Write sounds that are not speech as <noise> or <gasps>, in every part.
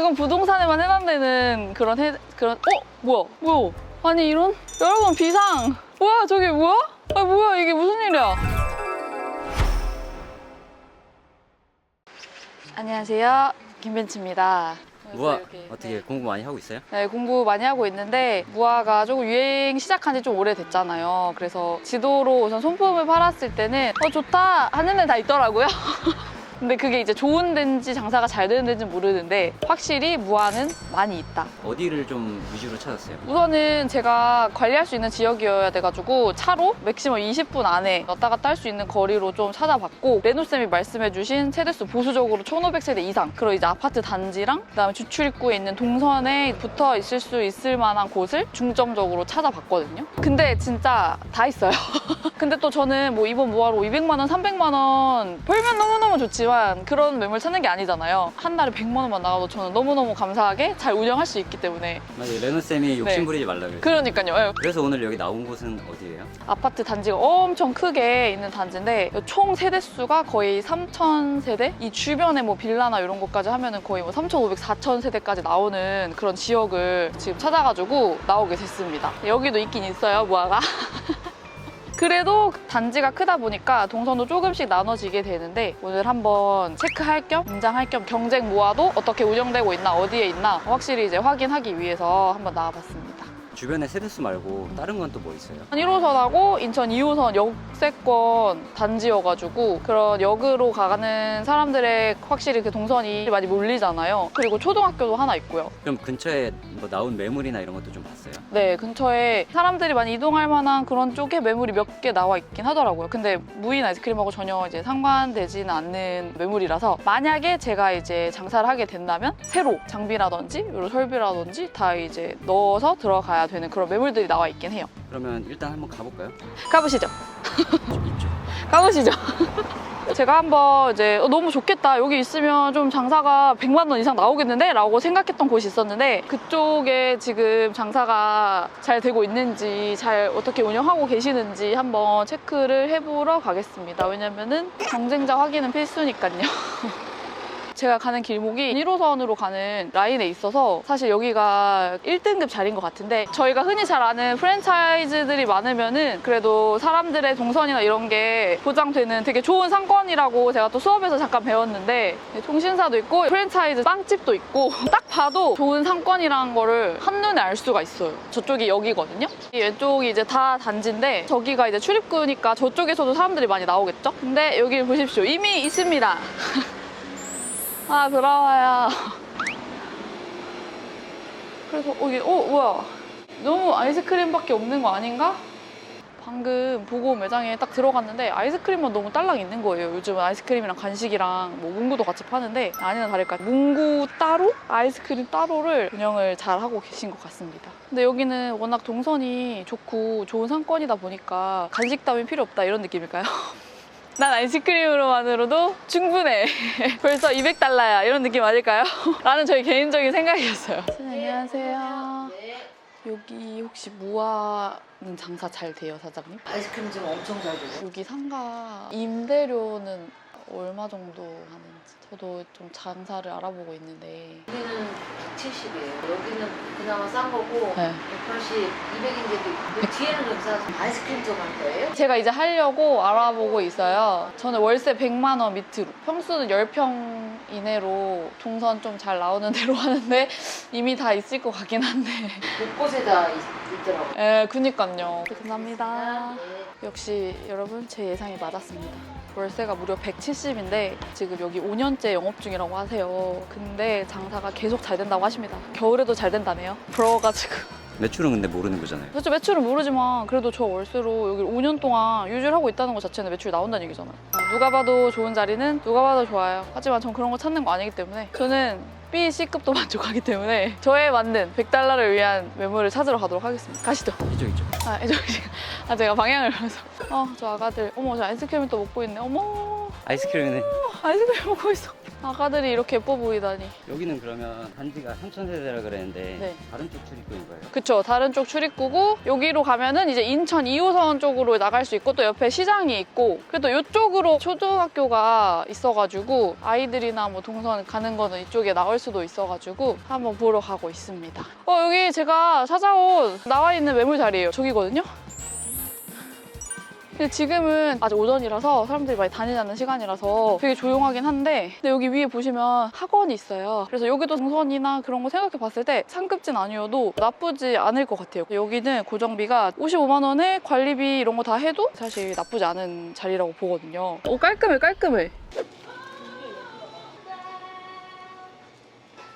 그건 부동산에만 해당되는 그런 해, 그런 어? 뭐야? 뭐야? 아니 이런? 여러분 비상! 뭐야 저기 뭐야? 아 뭐야 이게 무슨 일이야? 안녕하세요. 김벤츠입니다. 무화 이렇게, 어떻게 네. 공부 많이 하고 있어요? 네, 공부 많이 하고 있는데 무화가 조금 유행 시작한 지 좀 오래됐잖아요. 그래서 지도로 우선 손품을 팔았을 때는 어 좋다! 하는 애 다 있더라고요. <laughs> 근데 그게 이제 좋은 데인지 장사가 잘 되는 데인지 모르는데 확실히 무화는 많이 있다. 어디를 좀 위주로 찾았어요? 우선은 제가 관리할 수 있는 지역이어야 돼가지고 차로 맥시멈 20분 안에 왔다 갔다 할 수 있는 거리로 좀 찾아봤고 레노쌤이 말씀해주신 세대수 보수적으로 1500세대 이상 그리고 이제 아파트 단지랑 그다음에 주출입구에 있는 동선에 붙어 있을 수 있을 만한 곳을 중점적으로 찾아봤거든요. 근데 진짜 다 있어요. <laughs> 근데 또 저는 뭐 이번 무화로 200만 원, 300만 원 벌면 너무너무 좋지만 그런 매물 찾는 게 아니잖아요. 한 달에 100만 원만 나가도 저는 너무너무 감사하게 잘 운영할 수 있기 때문에 맞아요. 레노 쌤이 욕심 부리지 말라 그랬어요. 그러니까요. 예. 그래서 오늘 여기 나온 곳은 어디예요? 아파트 단지가 엄청 크게 있는 단지인데 총 세대 수가 거의 3천 세대? 이 주변에 뭐 빌라나 이런 것까지 하면은 거의 뭐 3,500, 4천 세대까지 나오는 그런 지역을 지금 찾아가지고 나오게 됐습니다. 여기도 있긴 있어요, 무화가. <laughs> 그래도 단지가 크다 보니까 동선도 조금씩 나눠지게 되는데 오늘 한번 체크할 겸 임장할 겸 경쟁 모아도 어떻게 운영되고 있나 어디에 있나 확실히 이제 확인하기 위해서 한번 나와봤습니다. 주변에 세대수 말고 다른 건 또 뭐 있어요? 1호선하고 인천 2호선 역세권 단지여가지고 그런 역으로 가는 사람들의 확실히 그 동선이 많이 몰리잖아요. 그리고 초등학교도 하나 있고요. 그럼 근처에 뭐 나온 매물이나 이런 것도 좀 봤어요? 네, 근처에 사람들이 많이 이동할 만한 그런 쪽에 매물이 몇 개 나와 있긴 하더라고요. 근데 무인 아이스크림하고 전혀 이제 상관되지는 않는 매물이라서 만약에 제가 이제 장사를 하게 된다면 새로 장비라든지 이런 설비라든지 다 이제 넣어서 들어가야 되는 그런 매물들이 나와 있긴 해요. 그러면 일단 한번 가볼까요? 가보시죠. 좀 <laughs> 있죠. 가보시죠. <laughs> 제가 한번 이제 어, 너무 좋겠다. 여기 있으면 좀 장사가 100만 원 이상 나오겠는데? 라고 생각했던 곳이 있었는데 그쪽에 지금 장사가 잘 되고 있는지 잘 어떻게 운영하고 계시는지 한번 체크를 해보러 가겠습니다. 왜냐면은 경쟁자 확인은 필수니까요. <laughs> 제가 가는 길목이 1호선으로 가는 라인에 있어서 사실 여기가 1등급 자리인 것 같은데 저희가 흔히 잘 아는 프랜차이즈들이 많으면은 그래도 사람들의 동선이나 이런 게 보장되는 되게 좋은 상권이라고 제가 또 수업에서 잠깐 배웠는데 통신사도 있고 프랜차이즈 빵집도 있고 <laughs> 딱 봐도 좋은 상권이라는 거를 한눈에 알 수가 있어요. 저쪽이 여기거든요. 이 왼쪽이 이제 다 단지인데 저기가 이제 출입구니까 저쪽에서도 사람들이 많이 나오겠죠? 근데 여기 보십시오. 이미 있습니다. <laughs> 아 들어와요. 그래서 어, 이게 어 뭐야? 너무 아이스크림밖에 없는 거 아닌가? 방금 보고 매장에 딱 들어갔는데 아이스크림만 너무 딸랑 있는 거예요. 요즘은 아이스크림이랑 간식이랑 뭐 문구도 같이 파는데 아니나 다를까 문구 따로 아이스크림 따로를 운영을 잘 하고 계신 것 같습니다. 근데 여기는 워낙 동선이 좋고 좋은 상권이다 보니까 간식 따윈 필요 없다 이런 느낌일까요? <laughs> 난 아이스크림으로만으로도 충분해. <laughs> 벌써 200달러야. 이런 느낌 아닐까요? <laughs> 라는 저희 개인적인 생각이었어요. 안녕하세요. 여기 혹시 무화는 장사 잘 돼요, 사장님? 아이스크림 지금 엄청 잘 돼요. 여기 상가 임대료는 얼마 정도 하는지 저도 좀 장사를 알아보고 있는데 여기는 170이에요. 여기는 그나마 싼 거고 네. 180, 200인데도 있고 뒤에는 좀 싸서 아이스크림 좀 할 거예요? 제가 이제 하려고 알아보고 있어요. 저는 월세 100만 원 밑으로 평수는 10평 이내로 동선 좀 잘 나오는 <laughs> 대로 하는데 이미 다 있을 것 같긴 한데 곳곳에 다 있, 있더라고요. 에 그니까요. 감사합니다. 네. 역시 여러분 제 예상이 맞았습니다. 월세가 무려 170인데 지금 여기 5년째 영업 중이라고 하세요. 근데 장사가 계속 잘 된다고 하십니다. 겨울에도 잘 된다네요. 부러워가지고. 매출은 근데 모르는 거잖아요. 사실 매출은 모르지만 그래도 저 월세로 여기 5년 동안 유지를 하고 있다는 것 자체는 매출이 나온다는 얘기잖아요. 아, 누가 봐도 좋은 자리는 누가 봐도 좋아요. 하지만 전 그런 거 찾는 거 아니기 때문에 저는 B, C급도 <laughs> 만족하기 때문에 저에 맞는 100달러를 위한 매물을 찾으러 가도록 하겠습니다. 가시죠. 이쪽 이쪽. 아, 저, 아 제가 방향을 봐서 어, 저 아가들 어머 저 아이스크림을 또 먹고 있네. 어머 아이스크림은 아이스크림 먹고 있어. 아가들이 이렇게 예뻐 보이다니. 여기는 그러면 단지가 3,000세대라 그랬는데 네. 다른 쪽 출입구인 거예요? 그쵸. 다른 쪽 출입구고 여기로 가면은 이제 인천 2호선 쪽으로 나갈 수 있고 또 옆에 시장이 있고 그래도 이쪽으로 초등학교가 있어가지고 아이들이나 뭐 동선 가는 거는 이쪽에 나올 수도 있어가지고 한번 보러 가고 있습니다. 어 여기 제가 찾아온 나와 있는 매물 자리예요. 저기거든요. 근데 지금은 아직 오전이라서 사람들이 많이 다니지 않는 시간이라서 되게 조용하긴 한데 근데 여기 위에 보시면 학원이 있어요. 그래서 여기도 동선이나 그런 거 생각해 봤을 때 상급진 아니어도 나쁘지 않을 것 같아요. 여기는 고정비가 55만 원에 관리비 이런 거 다 해도 사실 나쁘지 않은 자리라고 보거든요. 오 깔끔해 깔끔해.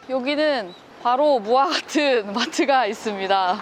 여기는 바로 무화 같은 <laughs> 마트가 있습니다.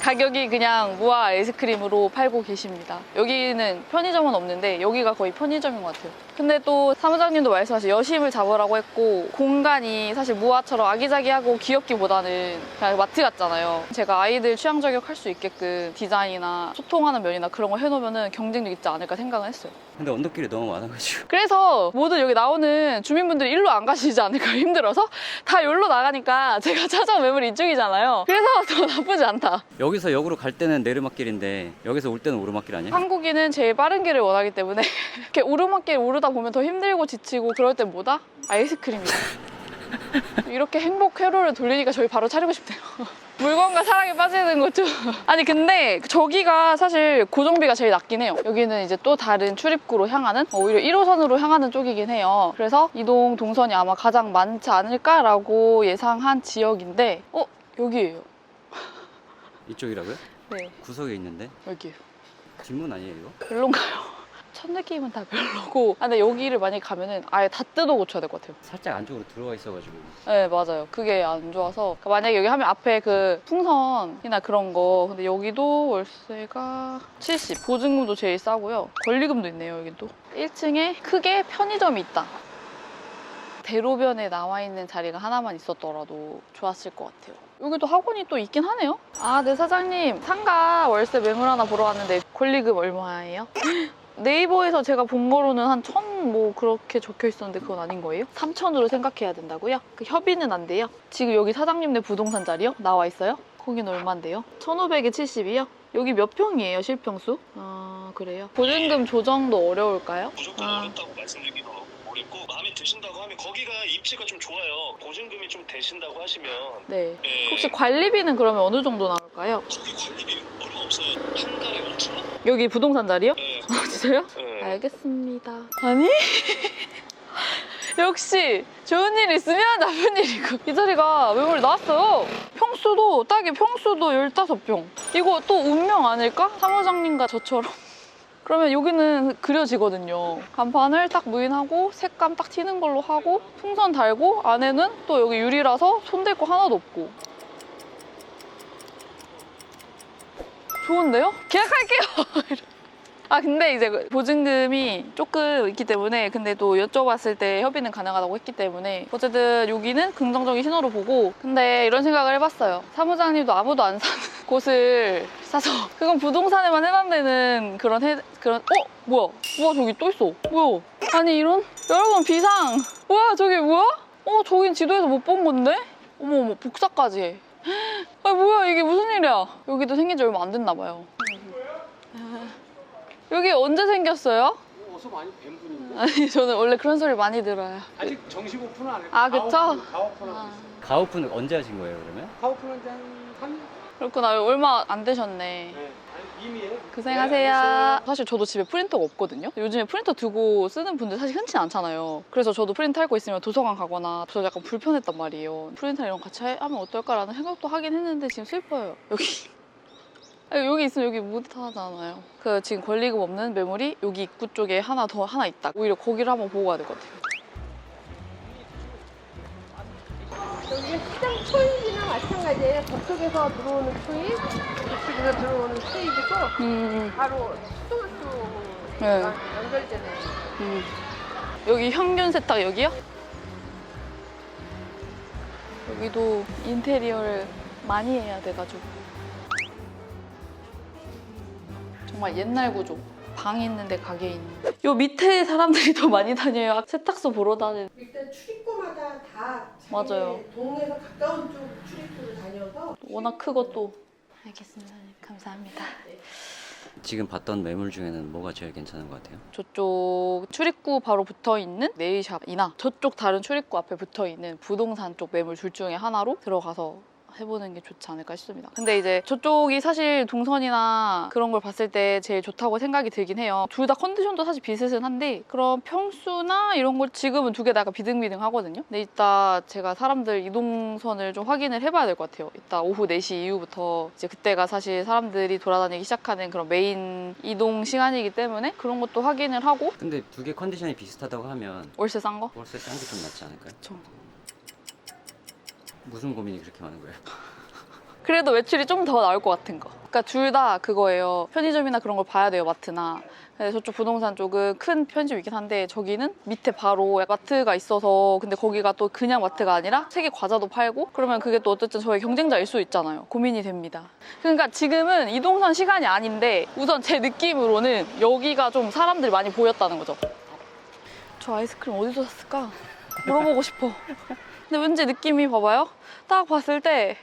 가격이 그냥 무화 아이스크림으로 팔고 계십니다. 여기는 편의점은 없는데 여기가 거의 편의점인 것 같아요. 근데 또 사무장님도 말씀하신 여심을 잡으라고 했고 공간이 사실 무화처럼 아기자기하고 귀엽기보다는 그냥 마트 같잖아요. 제가 아이들 취향 저격할 수 있게끔 디자인이나 소통하는 면이나 그런 거 해놓으면 경쟁력 있지 않을까 생각은 했어요. 근데 언덕길이 너무 많아가지고 <laughs> 그래서 모든 여기 나오는 주민분들이 일로 안 가시지 않을까 <laughs> 힘들어서 다 여기로 나가니까 제가 <laughs> 찾아온 매물이 이쪽이잖아요. 그래서 더 나쁘지 않다. 여기서 역으로 갈 때는 내리막길인데 여기서 올 때는 오르막길 아니에요? 한국인은 제일 빠른 길을 원하기 때문에 이렇게 오르막길 오르다 보면 더 힘들고 지치고 그럴 땐 뭐다? 아이스크림이다. 이렇게 행복 회로를 돌리니까 저희 바로 차리고 싶네요. 물건과 사랑에 빠지는 거죠. <laughs> 아니 근데 저기가 사실 고정비가 제일 낮긴 해요. 여기는 이제 또 다른 출입구로 향하는 어, 오히려 1호선으로 향하는 쪽이긴 해요. 그래서 이동 동선이 아마 가장 많지 않을까라고 예상한 지역인데 어 여기예요. 이쪽이라고요? 네 구석에 있는데 여기요. 뒷문 아니에요 이거? 별론가요? 첫 느낌은 다 별로고. 아, 근데 여기를 만약에 가면은 아예 다 뜯어 고쳐야 될 것 같아요. 살짝 안쪽으로 들어가 있어가지고. 네 맞아요. 그게 안 좋아서. 그러니까 만약에 여기 하면 앞에 그 풍선이나 그런 거. 근데 여기도 월세가 70 보증금도 제일 싸고요. 권리금도 있네요 또. 1층에 크게 편의점이 있다. 대로변에 나와 있는 자리가 하나만 있었더라도 좋았을 것 같아요. 여기도 학원이 또 있긴 하네요. 아 네 사장님. 상가 월세 매물 하나 보러 왔는데 권리금 얼마예요? 네이버에서 제가 본 거로는 한 천 뭐 그렇게 적혀 있었는데 그건 아닌 거예요? 3천으로 생각해야 된다고요? 그 협의는 안 돼요? 지금 여기 사장님네 부동산 자리요? 나와 있어요? 거긴 얼만데요? 1,500에 70이요? 여기 몇 평이에요, 실평수? 아, 그래요? 보증금 조정도 어려울까요? 무조건 아. 어렵다고 말씀드리기는 마음에 드신다고 하면 거기가 입지가 좀 좋아요. 보증금이 좀 되신다고 하시면 네. 예, 혹시 관리비는 그러면 어느 정도 나올까요? 거기 관리비 얼마 없어요. 한 달에 5천 원? 여기 부동산 자리요? 예, <laughs> 아, 진짜요? 예. 알겠습니다. 아니? <laughs> 역시 좋은 일 있으면 나쁜 일이고 이 자리가 매물 나왔어요. 평수도 딱이 평수도 15평. 이거 또 운명 아닐까? 사무장님과 저처럼. 그러면 여기는 그려지거든요. 간판을 딱 무인하고 색감 딱 튀는 걸로 하고 풍선 달고 안에는 또 여기 유리라서 손댈 거 하나도 없고. 좋은데요? 계약할게요. <laughs> 아 근데 이제 그 보증금이 조금 있기 때문에 근데 또 여쭤봤을 때 협의는 가능하다고 했기 때문에 어쨌든 여기는 긍정적인 신호로 보고 근데 이런 생각을 해봤어요 사무장님도 아무도 안 사는 <laughs> 곳을 사서 <laughs> 그건 부동산에만 해당되는 그런 해, 그런 어? 뭐야? 뭐야 저기 또 있어. 뭐야? 아니 이런? 여러분 비상! 뭐야 저기 뭐야? 어 저긴 지도에서 못 본 건데? 어머 어머 복사까지 해. <gasps> 아 뭐야 이게 무슨 일이야? 여기도 생긴 지 얼마 안 됐나 봐요. 여기 언제 생겼어요? 어서 많이 뵌 분인데. 아니 저는 원래 그런 소리 많이 들어요. 아직 정식 오픈은 안 했고. 아, 그쵸? 가오픈 하고 아, 가오프는 언제 하신 거예요 그러면? 가오픈은 한 그렇구나 얼마 안 되셨네. 네. 고생하세요. 사실 저도 집에 프린터가 없거든요. 요즘에 프린터 두고 쓰는 분들 사실 흔치 않잖아요. 그래서 저도 프린터 할 거 있으면 도서관 가거나 저 약간 불편했단 말이에요. 프린터 이런 거 같이 하- 하면 어떨까라는 생각도 하긴 했는데 지금 슬퍼요. 여기. <laughs> 여기 있으면 여기 못하잖아요. 그 지금 권리금 없는 매물이 여기 입구 쪽에 하나 더 하나 있다. 오히려 거기를 한번 보고 가야 될 것 같아요. 마찬가지예요. 저쪽에서 들어오는 초입, 저쪽에서 들어오는 초입이고 음, 바로 초등학교 네. 연결되는. 음. 여기 평균 세탁 여기요? 여기도 인테리어를 많이 해야 돼가지고 정말 옛날 구조 방 있는데 가게 있는 요 밑에 사람들이 더 많이 다녀요 세탁소 보러 다니는 맞아요. 동네에서 가까운 쪽 출입구를 다녀서 워낙 크고 또. 알겠습니다. 감사합니다. 지금 봤던 매물 중에는 뭐가 제일 괜찮은 것 같아요? 저쪽 출입구 바로 붙어 있는 네일샵이나 저쪽 다른 출입구 앞에 붙어 있는 부동산 쪽 매물 둘 중에 하나로 들어가서 해보는 게 좋지 않을까 싶습니다. 근데 이제 저쪽이 사실 동선이나 그런 걸 봤을 때 제일 좋다고 생각이 들긴 해요. 둘 다 컨디션도 사실 비슷은 한데 그런 평수나 이런 걸 지금은 두 개다 약간 비등비등 하거든요. 근데 이따 제가 사람들 이동선을 좀 확인을 해봐야 될 것 같아요. 이따 오후 4시 이후부터 이제 그때가 사실 사람들이 돌아다니기 시작하는 그런 메인 이동 시간이기 때문에 그런 것도 확인을 하고 근데 두 개 컨디션이 비슷하다고 하면 월세 싼 거? 월세 싼 게 좀 낫지 않을까요? 저. 무슨 고민이 그렇게 많은 거예요? <laughs> 그래도 매출이 좀 더 나올 것 같은 거. 그러니까 둘 다 그거예요. 편의점이나 그런 걸 봐야 돼요, 마트나. 근데 저쪽 부동산 쪽은 큰 편의점이긴 한데 저기는 밑에 바로 마트가 있어서 근데 거기가 또 그냥 마트가 아니라 세계 과자도 팔고 그러면 그게 또 어쨌든 저의 경쟁자일 수 있잖아요. 고민이 됩니다. 그러니까 지금은 이동선 시간이 아닌데 우선 제 느낌으로는 여기가 좀 사람들이 많이 보였다는 거죠. 저 아이스크림 어디서 샀을까? 물어보고 싶어. <laughs> 근데 왠지 느낌이 봐봐요. 딱 봤을 때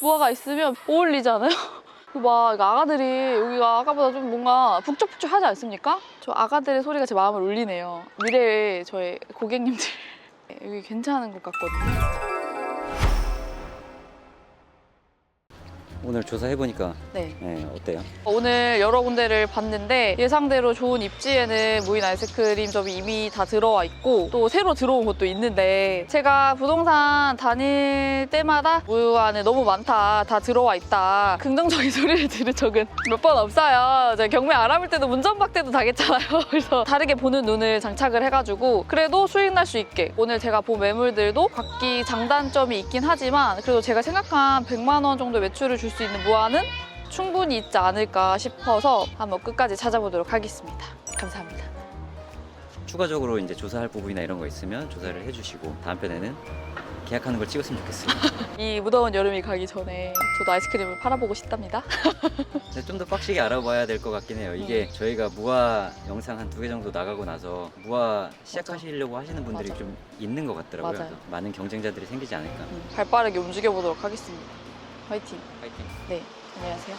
무화가 있으면 어울리지 않아요? 막 아가들이 여기가 아까보다 좀 뭔가 북적북적하지 않습니까? 저 아가들의 소리가 제 마음을 울리네요. 미래의 저의 고객님들 <laughs> 여기 괜찮은 것 같거든요. 오늘 조사해보니까 네. 네, 어때요? 오늘 여러 군데를 봤는데 예상대로 좋은 입지에는 무인 아이스크림점이 이미 다 들어와 있고 또 새로 들어온 곳도 있는데 제가 부동산 다닐 때마다 무안에 너무 많다 다 들어와 있다 긍정적인 <laughs> 소리를 들은 적은 몇 번 없어요 제가 경매 알아볼 때도 문전박 때도 당했잖아요 <laughs> 그래서 다르게 보는 눈을 장착을 해가지고 그래도 수익 날 수 있게 오늘 제가 본 매물들도 각기 장단점이 있긴 하지만 그래도 제가 생각한 100만 원 정도 매출을 줄수 있는 무안은 충분히 있지 않을까 싶어서 한번 끝까지 찾아보도록 하겠습니다. 감사합니다. 추가적으로 이제 조사할 부분이나 이런 거 있으면 조사를 해주시고 다음 편에는 계약하는 걸 찍었으면 좋겠어요. <laughs> 이 무더운 여름이 가기 전에 저도 아이스크림을 팔아보고 싶답니다. <laughs> 좀 더 빡시게 알아봐야 될 것 같긴 해요. 이게 저희가 무화 영상 한 두 개 정도 나가고 나서 무화 시작하시려고 하시는 분들이 맞아. 좀 있는 것 같더라고요. 맞아요. 그래서 많은 경쟁자들이 생기지 않을까. 발 빠르게 움직여 보도록 하겠습니다. 화이팅. 화이팅. 네, 안녕하세요.